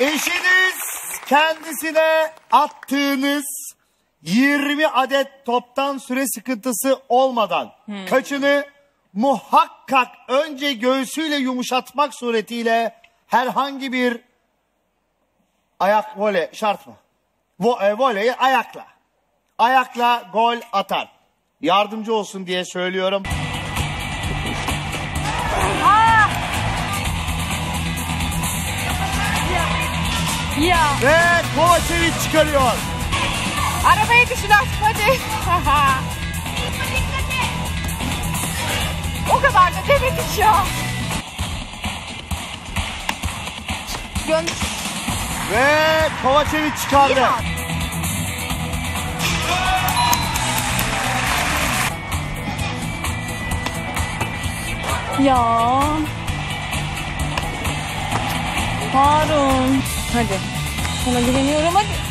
Eşiniz kendisine attığınız 20 adet toptan süre sıkıntısı olmadan kaçını muhakkak önce göğsüyle yumuşatmak suretiyle herhangi bir ayak voley şart mı? Vo, e, voleyi ayakla. Ayakla gol atar. Yardımcı olsun diye söylüyorum. Ya Ve Kovacevic çıkarıyor. arabayı düşün artık hadi. o kadar da demedik ya. Gön Ve Kovacevic çıkardı. Ya. Harun. Hadi. Sana güveniyorum hadi.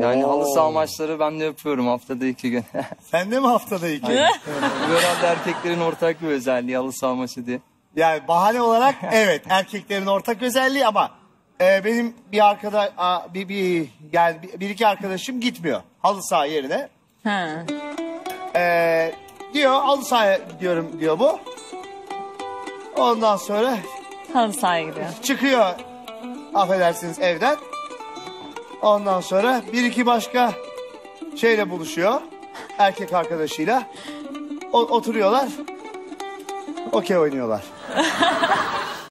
Yani halı saha maçları ben de yapıyorum haftada iki gün. Sen de mi haftada iki? Bu herhalde erkeklerin ortak bir özelliği halı saha maçı diye. Yani bahane olarak evet erkeklerin ortak özelliği ama e, benim bir arkadaş bir, bir yani bir, bir iki arkadaşım gitmiyor halı saha yerine. Ha. E, diyor halı sahaya gidiyorum diyor bu. Ondan sonra Halı sahaya gidiyor. çıkıyor affedersiniz evden. Ondan sonra bir iki başka şeyle buluşuyor. Erkek arkadaşıyla. O- oturuyorlar. Okey oynuyorlar.